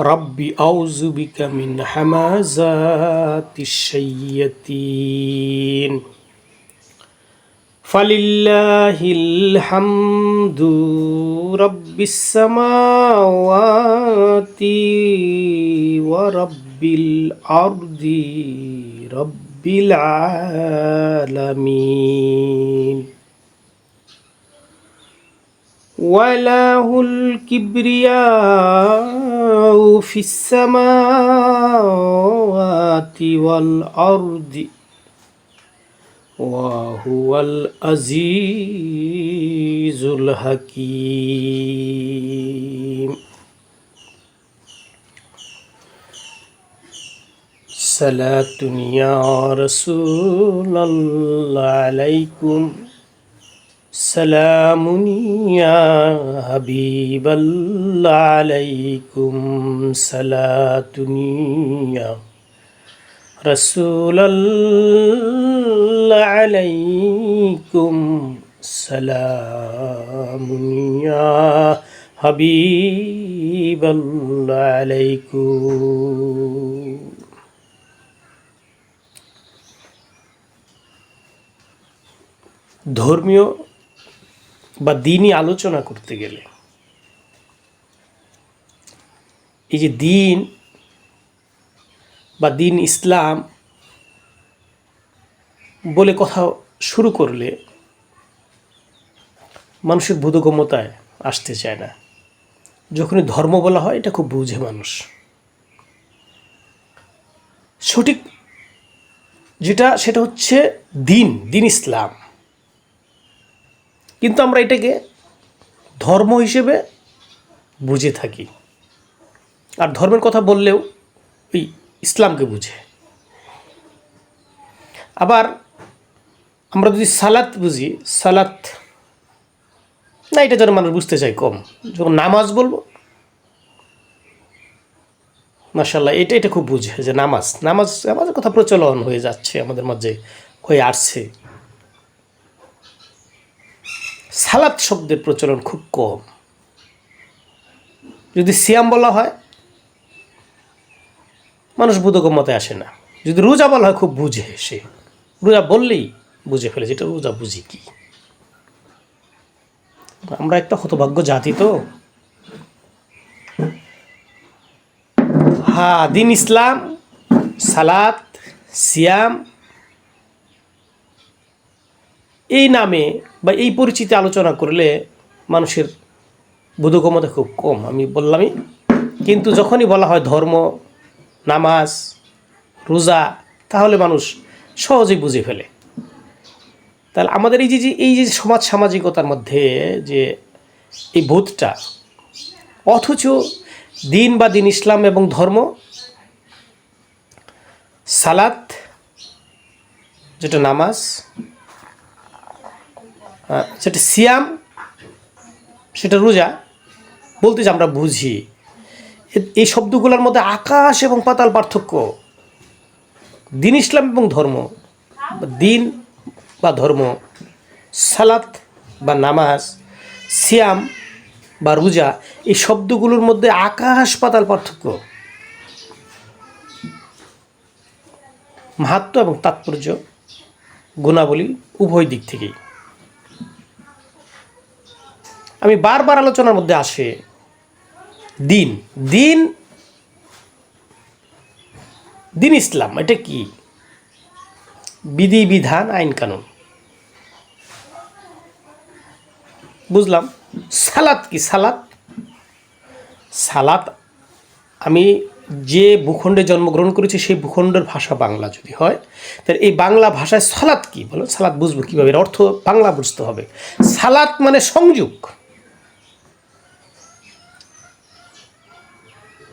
رب أعوذ بك من همازات الشياطين. فلله الحمد رب السماوات ورب الأرض رب العالمين. وله الكبرياء في السماوات والأرض وهو العزيز الحكيم. صلاة يا رسول الله عليكم. سلام يا حبيب الله عليكم صلاة يا رسول الله عليكم سلام يا حبيب الله عليكم ধর্মীয় বা দিনই আলোচনা করতে গেলে। এই যে দিন বা দিন ইসলাম বলে কথা শুরু করলে মানুষের বোধগম্যতায় আসতে চায় না। যখনই ধর্ম বলা হয়, এটা খুব বুঝে মানুষ। সঠিক যেটা, সেটা হচ্ছে দিন দিন ইসলাম। কিন্তু আমরা এটাকে ধর্ম হিসেবে বুঝে থাকি। আর ধর্মের কথা বললেও ওই ইসলামকে বুঝে। আবার আমরা যদি সালাত বুঝি, সালাত না, এটা যেন মানুষ বুঝতে চাই কম। যখন নামাজ বলব মাসাল্লাহ এটা এটা খুব বুঝে যে নামাজ নামাজ, নামাজের কথা প্রচলন হয়ে যাচ্ছে, আমাদের মাঝে হয়ে আসছে। সালাত শব্দের প্রচলন খুব কম। যদি সিয়াম বলা হয়, মানুষ বোধগম্যতায় আসে না। যদি রোজা বলা হয়, খুব বুঝে সে। রোজা বললেই বুঝে ফেলে যেটা রোজা বুঝি কি। আমরা একটা হতভাগ্য জাতি তো। হ্যাঁ দিন ইসলাম, সালাত, সিয়াম এই নামে বা এই পরিচিতি আলোচনা করলে মানুষের বোধগম্যতা খুব কম, আমি বললামই। কিন্তু যখনই বলা হয় ধর্ম, নামাজ, রোজা, তাহলে মানুষ সহজেই বুঝে ফেলে। তাহলে আমাদের এই যে যে, এই যে সমাজ সামাজিকতার মধ্যে যে এই বোধটা, অথচ দিন বা দিন ইসলাম এবং ধর্ম, সালাত, যেটা নামাজ সেটা সিয়াম, সেটা রোজা, বলতে যে আমরা বুঝি। এই শব্দগুলোর মধ্যে আকাশ এবং পাতাল পার্থক্য। দিন ইসলাম এবং ধর্ম দিন বা ধর্ম, সালাত বা নামাজ, সিয়াম বা রোজা, এই শব্দগুলোর মধ্যে আকাশ পাতাল পার্থক্য। মাহাত্ম এবং তাৎপর্য, গুণাবলী উভয় দিক থেকেই। আমি বারবার আলোচনার মধ্যে আসে, দিন দিন দিন ইসলাম, এটা কি? বিধি, বিধান, আইন, কানুন। বুঝলাম? সালাত কি সালাত? সালাত, আমি যে ভূখণ্ডে জন্মগ্রহণ করেছি, সেই ভূখণ্ডের ভাষা বাংলা যদি হয়, তাহলে এই বাংলা ভাষায় সালাত কি? বলো, সালাত বুঝব কীভাবে? অর্থ বাংলা বুঝতে হবে। সালাত মানে সংযোগ।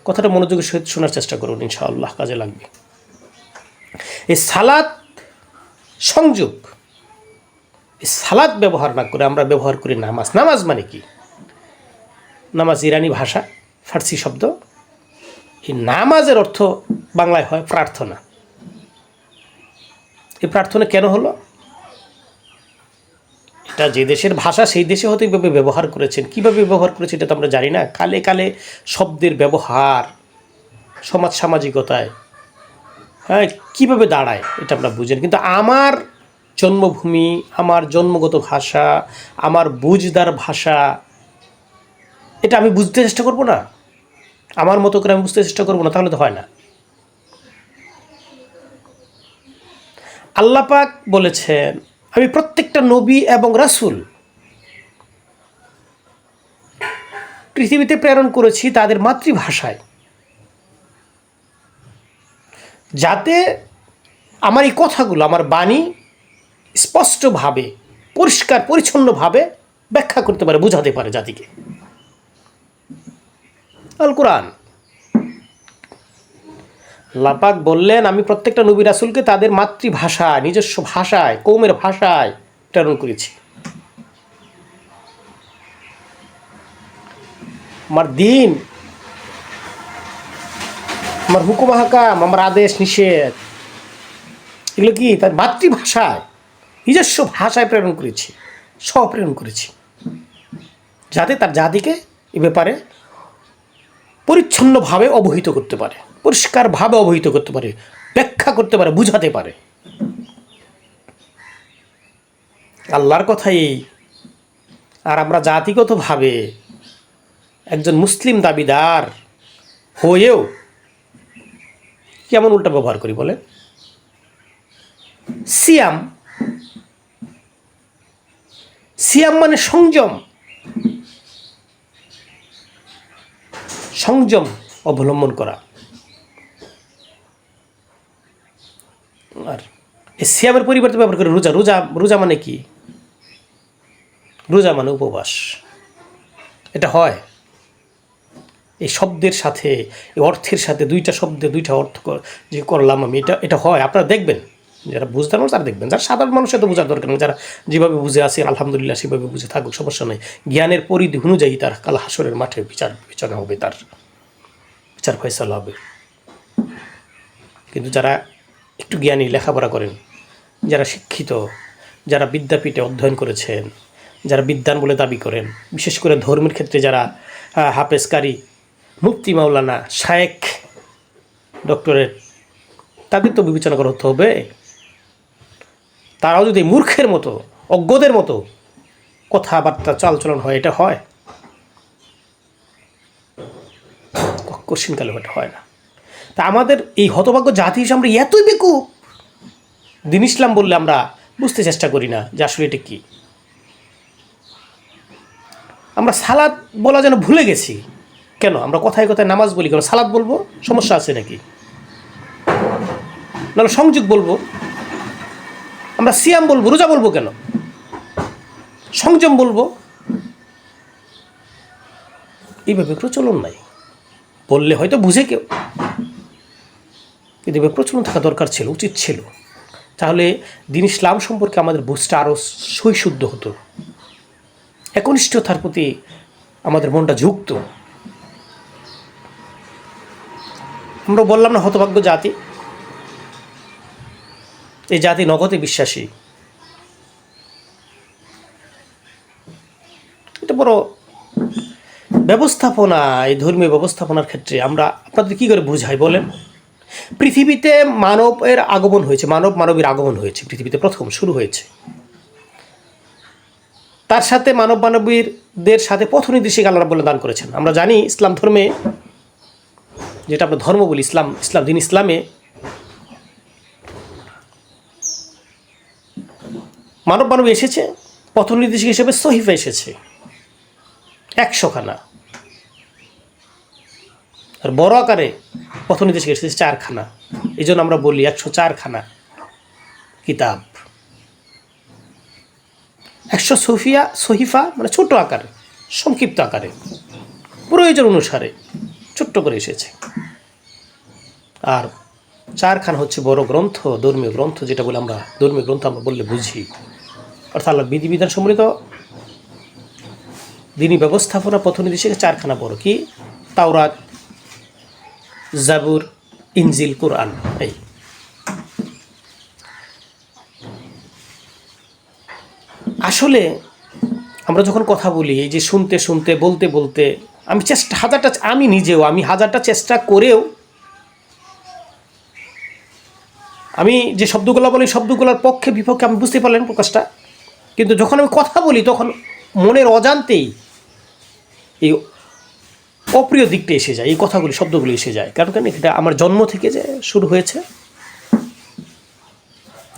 কথাটা মনোযোগের সহিত শোনার চেষ্টা করুন, ইনশাআল্লাহ, কাজে লাগবে। এই সালাদ সংযোগ, এই সালাদ ব্যবহার না করে আমরা ব্যবহার করি নামাজ। নামাজ মানে কি? নামাজ ইরানি ভাষা, ফার্সি শব্দ। এই নামাজের অর্থ বাংলায় হয় প্রার্থনা। এই প্রার্থনা কেন হলো? এটা যে দেশের ভাষা সেই দেশে হয়তো এইভাবে ব্যবহার করেছেন। কীভাবে ব্যবহার করেছে এটা তো আমরা জানি না। কালে কালে শব্দের ব্যবহার সমাজ সামাজিকতায় হ্যাঁ কীভাবে দাঁড়ায় এটা আপনারা বুঝেন। কিন্তু আমার জন্মভূমি, আমার জন্মগত ভাষা, আমার বুঝদার ভাষা, এটা আমি বুঝতে চেষ্টা করব না। আমার মতো করে আমি বুঝতে চেষ্টা করব না, তাহলে তো হয় না। আল্লাপাক বলেছেন আমি প্রত্যেকটা নবী এবং রাসূল পৃথিবীতে প্রেরণ করেছি তাদের মাতৃভাষায়। যাতে আমার এই কথাগুলো, আমার বাণী স্পষ্টভাবে, পরিষ্কার, পরিচ্ছন্নভাবে ব্যাখ্যা করতে পারে, বোঝাতে পারে জাতিকে। আল কোরআন লাপাক বললেন, আমি প্রত্যেকটা নবী রাসুলকে তাদের মাতৃভাষায়, নিজস্ব ভাষায়, কৌমের ভাষায় প্রেরণ করেছি। আমার দিন, আমার হুকুম হাকাম আমার আদেশ নিষেধ, এগুলো কি? তার মাতৃভাষায়, নিজস্ব ভাষায় প্রেরণ করেছি স্বপ্রেরণ করেছি। যাতে তার জাতিকে এ ব্যাপারে পরিচ্ছন্নভাবে অবহিত করতে পারে। পরিষ্কারভাবে অবহিত করতে পারে, ব্যাখ্যা করতে পারে, বুঝাতে পারে। আল্লাহর কথা এই। আর আমরা জাতিগতভাবে একজন মুসলিম দাবিদার হয়েও কেমন উল্টা ব্যবহার করি বলে সিয়াম। সিয়াম মানে সংযম। সংযম অবলম্বন করা। আর সিয়ামের পরিবর্তে ব্যবহার করে রোজা রোজা রোজা মানে কি? রোজা মানে উপবাস। এটা হয়। এই শব্দের সাথে, এই অর্থের সাথে দুইটা শব্দে দুইটা অর্থ যে করলাম আমি, এটা এটা হয়। আপনারা দেখবেন, যারা বুঝতে মানুষ তারা দেখবেন। যারা সাধারণ মানুষের তো বোঝার দরকার নেই। যারা যেভাবে বুঝে আসে আলহামদুলিল্লাহ সেভাবে বুঝে থাকুক, সমস্যা নেই। জ্ঞানের পরিধি অনুযায়ী তার কাল হাসরের মাঠে বিচার বিবেচনা হবে তার। বিচার ফয়সালা হবে। কিন্তু যারা একটু জ্ঞানী লেখাপড়া করেন। যারা শিক্ষিত, যারা বিদ্যাপীঠে অধ্যয়ন করেছেন, যারা বিদ্যান বলে দাবি করেন, বিশেষ করে ধর্মের ক্ষেত্রে যারা হাফেজকারী, মুফতি মাওলানা শায়েক ডক্টরেট তাদের তো বিবেচনা করতে হবে। তারাও যদি মূর্খের মতো, অজ্ঞদের মতো কথাবার্তা চালচলন হয়, এটা হয়। কশিনকালে এটা হয় না। তা আমাদের এই হতভাগ্য জাতি হিসেবে আমরা এতই বেকুব। দিন ইসলাম বললে আমরা বুঝতে চেষ্টা করি না যে আসলে এটা কী। আমরা সালাদ বলা যেন ভুলে গেছি। কেন? আমরা কথায় কথায় নামাজ বলি কেন? সালাদ বলব? সমস্যা আছে নাকি? নাহলে সংযোগ বলব? আমরা সিয়াম বলব? রোজা বলব কেন? সংযম বলব? এইভাবে প্রচলন নাই। বললে হয়তো বুঝে কেউ। এভাবে প্রচলন থাকা দরকার ছিল, উচিত ছিল। তাহলে দিন ইসলাম সম্পর্কে আমাদের বুঝটা আরও সৈশুদ্ধ হতো। একনিষ্ঠতার প্রতি আমাদের মনটা ঝুঁকত। আমরা বললাম না হতভাগ্য জাতি। এই জাতি নগদে বিশ্বাসী। এটা বড় ব্যবস্থাপনা এই ধর্মীয় ব্যবস্থাপনার ক্ষেত্রে আমরা আপনাদের কী করে বুঝাই বলেন? পৃথিবীতে মানবের আগমন হয়েছে, মানব মানবীর আগমন হয়েছে, পৃথিবীতে প্রথম, শুরু হয়েছে। তার সাথে মানব মানবীরদের সাথে পথ নির্দেশিক আল্লাহ বলে দান করেছেন। আমরা জানি ইসলাম ধর্মে, যেটা আমরা ধর্ম বলি, ইসলাম ইসলাম, দিন ইসলামে মানব মানব এসেছে, পথ নির্দেশিক হিসেবে সহিফা এসেছে। একশোখানা। আর বড় আকারে পথ নির্দেশিক এসেছে চারখানা। এই জন্য আমরা বলি একশো চারখানা কিতাব। একশো সফিয়া, সহিফা মানে ছোট আকারে, সংক্ষিপ্ত আকারে, প্রয়োজন অনুসারে ছোট্ট করে এসেছে। আর চারখানা হচ্ছে বড় গ্রন্থ, ধর্মীয় গ্রন্থ, যেটা বলে আমরা ধর্মীয় গ্রন্থ আমরা বললে বুঝি। অর্থাৎ আল্লাহ বিধিবিধান সম্মিলিত দিনী ব্যবস্থাপনা পথনির্দেশিকা চারখানা বড়। কি? তাওরাত জাবুর ইনজিল কোরআন, এই। আসলে আমরা যখন কথা বলি, এই যে শুনতে শুনতে, বলতে বলতে, আমি চেষ্টা, হাজারটা, আমি নিজেও, আমি হাজারটা চেষ্টা করেও, আমি যে শব্দগুলো বলি, শব্দগুলোর পক্ষে বিপক্ষে আমি বুঝতে পারলেন প্রকাশটা। কিন্তু যখন আমি কথা বলি, তখন মনের অজান্তেই এই অপ্রিয় দিকটা এসে যায়, এই কথাগুলি, শব্দগুলি এসে যায়। কারণ কেন এটা আমার জন্ম থেকে যে শুরু হয়েছে,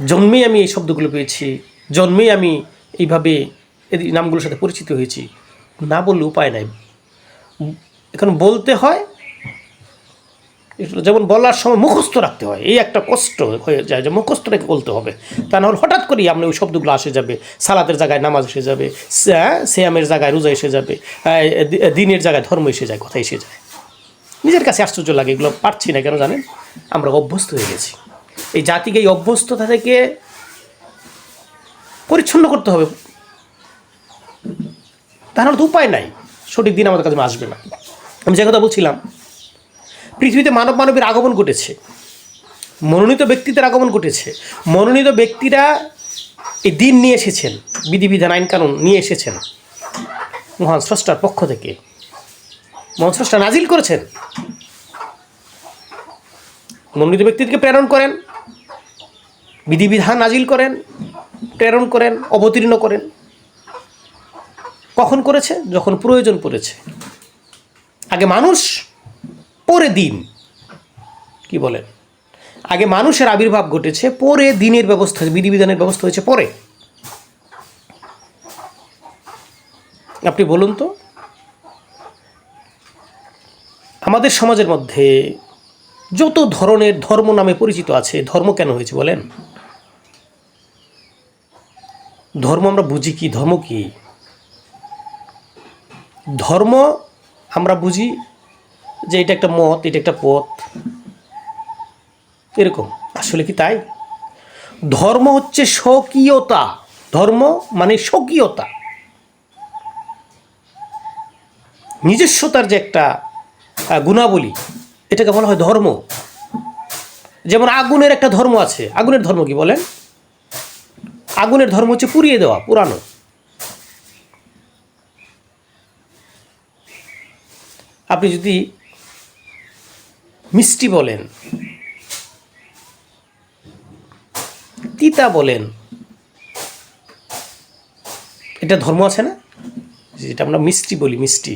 জন্মেই আমি এই শব্দগুলো পেয়েছি, জন্মেই আমি এইভাবে এই নামগুলোর সাথে পরিচিত হয়েছি, না বললে উপায় নাই। এখন বলতে হয় যেমন বলার সময় মুখস্থ রাখতে হয়, এই একটা কষ্ট হয়ে যায় যে মুখস্থ রেখে বলতে হবে। তা নাহলে হঠাৎ করেই আপনি ওই শব্দগুলো আসে যাবে, সালাতের জায়গায় নামাজ এসে যাবে, সে- সিয়ামের জায়গায় রোজা এসে যাবে দিনের জায়গায় ধর্ম এসে যায়, কথা এসে যায়। নিজের কাছে আশ্চর্য লাগে, এগুলো পারছি না কেন জানেন? আমরা অভ্যস্ত হয়ে গেছি। এই জাতিকে এই অভ্যস্ততা থেকে পরিচ্ছন্ন করতে হবে। তাহলে তো উপায় নাই, সঠিক দিন আমাদের কাছে আসবে না। আমি যে কথা বলছিলাম পৃথিবীতে মানব মানবের আগমন ঘটেছে, মনোনীত ব্যক্তিদের আগমন ঘটেছে, মনোনীত ব্যক্তিরা এই দিন নিয়ে এসেছেন, বিধিবিধান আইন কানুন নিয়ে এসেছেন। মহান স্রষ্টার পক্ষ থেকে। মহান স্রষ্টা নাজিল করেছেন। মনোনীত ব্যক্তিদেরকে প্রেরণ করেন, বিধিবিধান নাজিল করেন, প্রেরণ করেন, অবতীর্ণ করেন। কখন করেছে? যখন প্রয়োজন পড়েছে। আগে মানুষ পরে দিন। কি বলেন? আগে মানুষের আবির্ভাব ঘটেছে, পরে দিনের ব্যবস্থা, বিধিবিধানের ব্যবস্থা হয়েছে পরে। আপনি বলুন তো, আমাদের সমাজের মধ্যে যত ধরনের ধর্ম নামে পরিচিত আছে, ধর্ম কেন হয়েছে বলেন? ধর্ম আমরা বুঝি কি, ধর্ম কি? ধর্ম আমরা বুঝি যে এটা একটা মত, এটা একটা পথ। এরকম। আসলে কি তাই? ধর্ম হচ্ছে স্বকীয়তা। ধর্ম মানে স্বকীয়তা। নিজস্বতার যে একটা গুণাবলী, এটাকে বলা হয় ধর্ম। যেমন আগুনের একটা ধর্ম আছে। আগুনের ধর্ম কি বলেন? আগুনের ধর্ম হচ্ছে পুড়িয়ে দেওয়া, পুরানো। আপনি যদি মিষ্টি বলেন, তিতা বলেন। এটা ধর্ম আছে না? যেটা আমরা মিষ্টি বলি, মিষ্টি।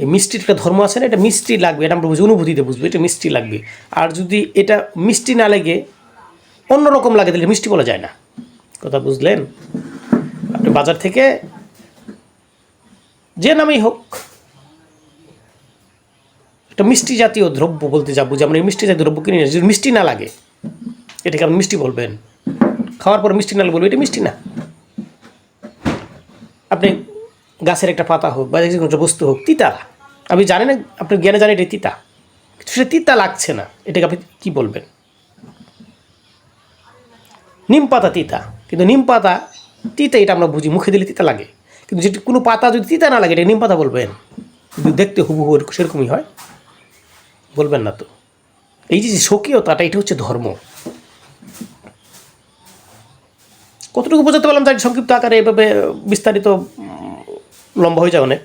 এই মিষ্টির একটা ধর্ম আছে না? এটা মিষ্টি লাগবে, এটা আমরা বুঝি, অনুভূতিতে বুঝব, এটা মিষ্টি লাগবে। আর যদি এটা মিষ্টি না লেগে, অন্যরকম লাগে, তাহলে মিষ্টি বলা যায় না। কথা বুঝলেন? আপনি বাজার থেকে যে নামেই হোক একটা মিষ্টি জাতীয় দ্রব্য বলতে যা বুঝি আমরা এই মিষ্টি জাতীয় দ্রব্য কিনে। যদি মিষ্টি না লাগে, এটাকে আপনি মিষ্টি বলবেন। খাওয়ার পর মিষ্টি না বলবেন এটা মিষ্টি না। আপনি গাছের একটা পাতা হোক বা যে একটা বস্তু হোক, তিতা। আপনি জানেন আপনি জ্ঞানে জানেন এটা তিতা। কিন্তু সেটা তিতা লাগছে না, এটাকে আপনি কী বলবেন? নিম পাতা তিতা, কিন্তু নিম পাতা তিতা, এটা আমরা বুঝি, মুখে দিলে তিতা লাগে। কিন্তু যেটি কোনো পাতা যদি তিতা না লাগে, এটা নিম পাতা বলবেন। দেখতে হুবহু সেরকমই হয়। বলবেন না তো। এই যে স্বকীয়তাটা এটা হচ্ছে ধর্ম। কতটুকু বোঝাতে পারলাম তার সংক্ষিপ্ত আকারে এভাবে বিস্তারিত লম্বা হয়ে যায় অনেক।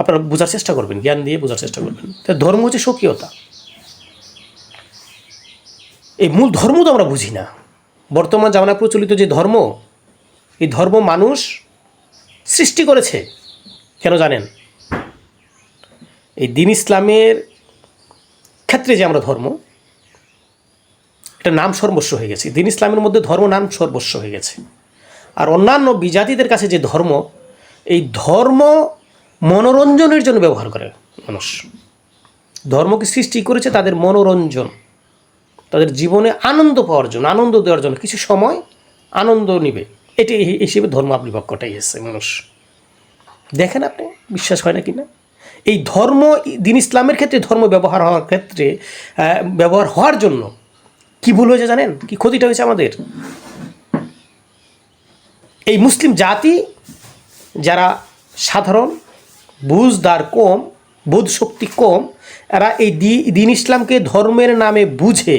আপনারা বোঝার চেষ্টা করবেন, জ্ঞান দিয়ে বোঝার চেষ্টা করবেন। ধর্ম হচ্ছে স্বকীয়তা। এই মূল ধর্ম তো আমরা বুঝি না। বর্তমান জামানা প্রচলিত যে ধর্ম, এই ধর্ম মানুষ সৃষ্টি করেছে, কেন জানেন? এই দিন ইসলামের ক্ষেত্রে যে আমরা ধর্ম, এটা নাম সর্বস্ব হয়ে গেছে। দিন ইসলামের মধ্যে ধর্ম নাম সর্বস্ব হয়ে গেছে। আর অন্যান্য বিজাতিদের কাছে যে ধর্ম, এই ধর্ম মনোরঞ্জনের জন্য ব্যবহার করে মানুষ। ধর্মকে সৃষ্টি করেছে? তাদের মনোরঞ্জন, তাদের জীবনে আনন্দ পাওয়ার জন্য, আনন্দ দেওয়ার জন্য। কিছু সময় আনন্দ নিবে। এটি হিসেবে ধর্ম আবির্ভাব কটাই এসেছে মানুষ। দেখেন আপনি, বিশ্বাস হয় না কি না? এই ধর্ম, দিন ইসলামের ক্ষেত্রে, ধর্ম ব্যবহার হওয়ার ক্ষেত্রে ব্যবহার হওয়ার জন্য কি ভুল হয়েছে জানেন? কি ক্ষতিটা হয়েছে আমাদের? এই মুসলিম জাতি যারা সাধারণ, বুঝদার কম বোধ শক্তি কম, এরা এই দিন ইসলামকে ধর্মের নামে বুঝে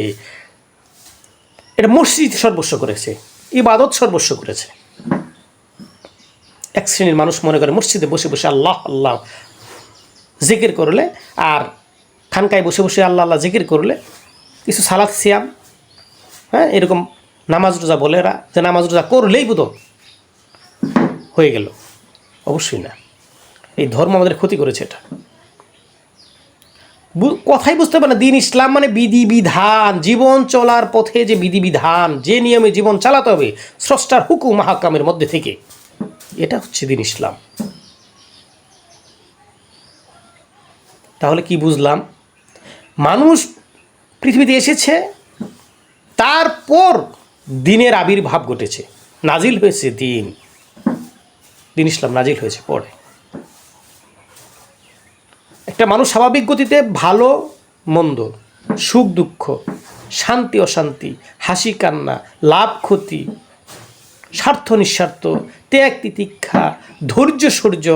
এটা মসজিদ সর্বস্ব করেছে, ইবাদত সর্বস্ব করেছে। এক শ্রেণির মানুষ মনে করে মসজিদে বসে বসে আল্লাহ আল্লাহ জিকির করলে আর খানকায় বসে বসে আল্লাহ আল্লাহ জিকির করলে কিছু সালাদ সিয়াম হ্যাঁ এরকম নামাজ রোজা বলে এরা যে নামাজ রোজা করলেই বুধ হয়ে গেল। অবশ্যই না। এই ধর্ম আমাদের ক্ষতি করেছে এটা। কথাই বুঝতে পারে না। দিন ইসলাম মানে বিধি বিধান জীবন চলার পথে যে বিধি বিধান যে নিয়মে জীবন চালাতে হবে, স্রষ্টার হুকুম মাহাকামের মধ্যে থেকে। এটা হচ্ছে দিন ইসলাম। তাহলে কি বুঝলাম? মানুষ পৃথিবীতে এসেছে, তারপর দিনের আবির্ভাব ঘটেছে। নাজিল হয়েছে দিন। দিন ইসলাম নাজিল হয়েছে পরে। একটা মানুষ স্বাভাবিক গতিতে ভালো, মন্দ, সুখ, দুঃখ, শান্তি, অশান্তি, হাসি, কান্না, লাভ, ক্ষতি, স্বার্থ, নিঃস্বার্থ, ত্যাগ, তিতিক্ষা, ধৈর্য সূর্য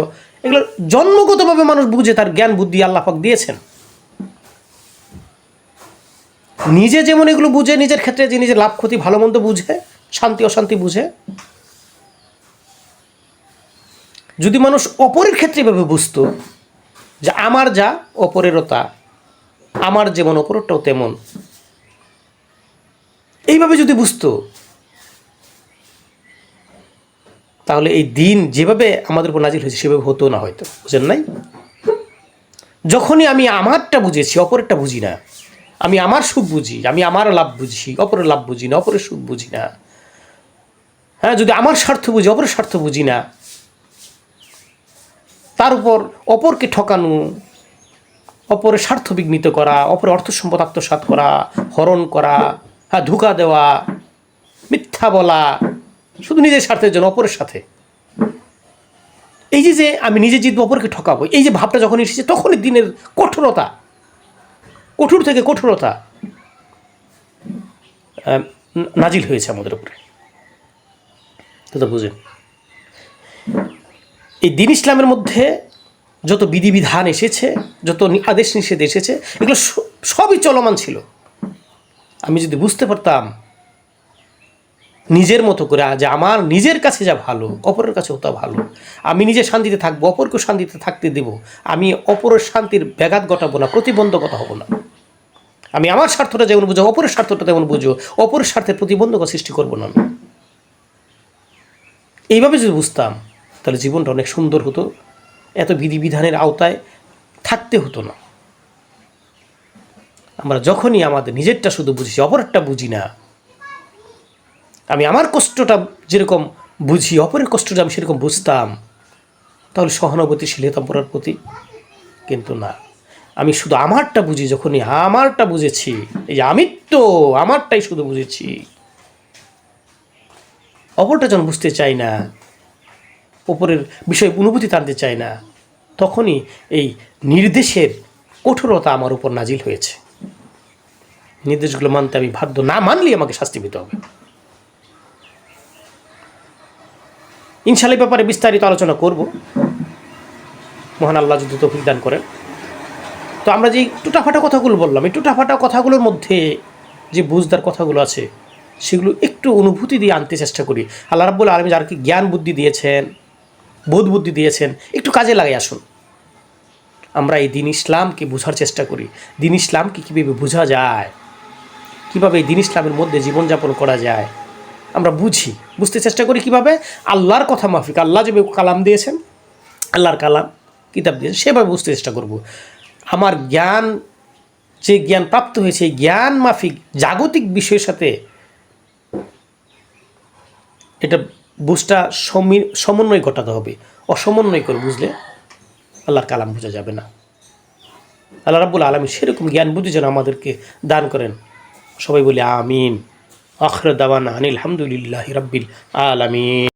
এগুলো জন্মগতভাবে মানুষ বুঝে তার জ্ঞান, বুদ্ধি আল্লাপাক দিয়েছেন। নিজে যেমন এগুলো বুঝে, নিজের ক্ষেত্রে যে নিজের লাভ, ক্ষতি, ভালো মন্দ বুঝে, শান্তি, অশান্তি বুঝে। যদি মানুষ অপরের ক্ষেত্রে এভাবে বুঝতো, যে আমার যা, অপরেরও তা, আমার যেমন, অপরেরটাও তেমন। এইভাবে যদি বুঝতো তাহলে এই দিন যেভাবে আমাদের উপর নাজিল হয়েছে, সেভাবে হতো না হয়তো। বুঝেন নাই? যখনই আমি আমারটা বুঝেছি, অপরেরটা বুঝি না। আমি আমার সুখ বুঝি, আমি আমার লাভ বুঝি, অপরের লাভ বুঝি না, অপরের সুখ বুঝি না। হ্যাঁ যদি আমার স্বার্থ বুঝি, অপরের স্বার্থ বুঝি না। তার উপর অপরকে ঠকানো, অপরের স্বার্থ বিঘ্নিত করা, অপরের অর্থ সম্পদ আত্মসাৎ করা, হরণ করা হ্যাঁ ধোকা দেওয়া, মিথ্যা বলা শুধু নিজের স্বার্থের জন্য, অপরের সাথে। এই যে যে আমি নিজে জিতবো, অপরকে ঠকাবো, এই যে ভাবটা যখন এসেছে, তখনই দিনের কঠোরতা, কঠোর থেকে কঠোরতা নাজিল হয়েছে আমাদের উপরে। তো বুঝেন, এই দিন ইসলামের মধ্যে যত বিধিবিধান এসেছে, যত আদেশ নিষেধ এসেছে, এগুলো সবই চলমান ছিল। আমি যদি বুঝতে পারতাম নিজের মতো করে যে আমার নিজের কাছে যা ভালো, অপরের কাছেও তা ভালো। আমি নিজে শান্তিতে থাকব, অপরকেও শান্তিতে থাকতে দেব। আমি অপরের শান্তির ব্যাঘাত ঘটাবো না, প্রতিবন্ধকতা হব না। আমি আমার স্বার্থটা যেমন বুঝো, অপরের স্বার্থটা তেমন বুঝো, অপরের স্বার্থের প্রতিবন্ধকতা সৃষ্টি করব না আমি। এইভাবে যদি বুঝতাম, তাহলে জীবনটা অনেক সুন্দর হতো। এত বিধিবিধানের আওতায় থাকতে হতো না। আমরা যখনই আমাদের নিজেরটা শুধু বুঝি, অপরেরটা বুঝি না আমি আমার কষ্টটা যেরকম বুঝি, অপরের কষ্টটা আমি সেরকম বুঝতাম, তাহলে সহানুভূতিশীল হতাম পড়ার প্রতি। কিন্তু না, আমি শুধু আমারটা বুঝি, যখনই আমারটা বুঝেছি, এই যে আমি তো আমারটাই শুধু বুঝেছি। অপরটা যখন বুঝতে চাই না ওপরের বিষয়ে অনুভূতি টানতে চাই না, তখনই এই নির্দেশের কঠোরতা আমার উপর নাজিল হয়েছে। নির্দেশগুলো মানতে আমি বাধ্য না, মানলেই আমাকে শাস্তি পেতে হবে। ইনশাল্লাহ ব্যাপারে বিস্তারিত আলোচনা করব। মহান আল্লাহ যদি তৌফিক দান করেন। তো আমরা যে টুটাফাটা কথাগুলো বললাম, এই টুটাফাটা কথাগুলোর মধ্যে যে বুঝদার কথাগুলো আছে, সেগুলো একটু অনুভূতি দিয়ে আনতে চেষ্টা করি। আল্লাহ রাব্বুল আলমী যারা কি জ্ঞান বুদ্ধি দিয়েছেন, বোধ বুদ্ধি দিয়েছেন, একটু কাজে লাগাই আসুন। আমরা এই দিন ইসলামকে বোঝার চেষ্টা করি। দিন ইসলামকে কীভাবে বোঝা যায়? কীভাবে এই দিন ইসলামের মধ্যে জীবনযাপন করা যায়? আমরা বুঝি, বুঝতে চেষ্টা করি কীভাবে? আল্লাহর কথা মাফিক। আল্লাহ যে কালাম দিয়েছেন, আল্লাহর কালাম, কিতাব দিয়েছেন, সেভাবে বুঝতে চেষ্টা করব। আমার জ্ঞান, যে জ্ঞান প্রাপ্ত হয়েছে জ্ঞান মাফিক জাগতিক বিষয়ের সাথে এটা বুঝটা সমী- সমন্বয় ঘটাতে হবে। অসমন্বয় করে বুঝলে আল্লাহর কালাম বোঝা যাবে না। আল্লাহ রাব্বুল আলমী সেরকম জ্ঞান বুদ্ধি যেন আমাদেরকে দান করেন। সবাই বলে, আমিন। আখর দাওয়ানা আনিল আলহামদুলিল্লাহ রাব্বিল আলামিন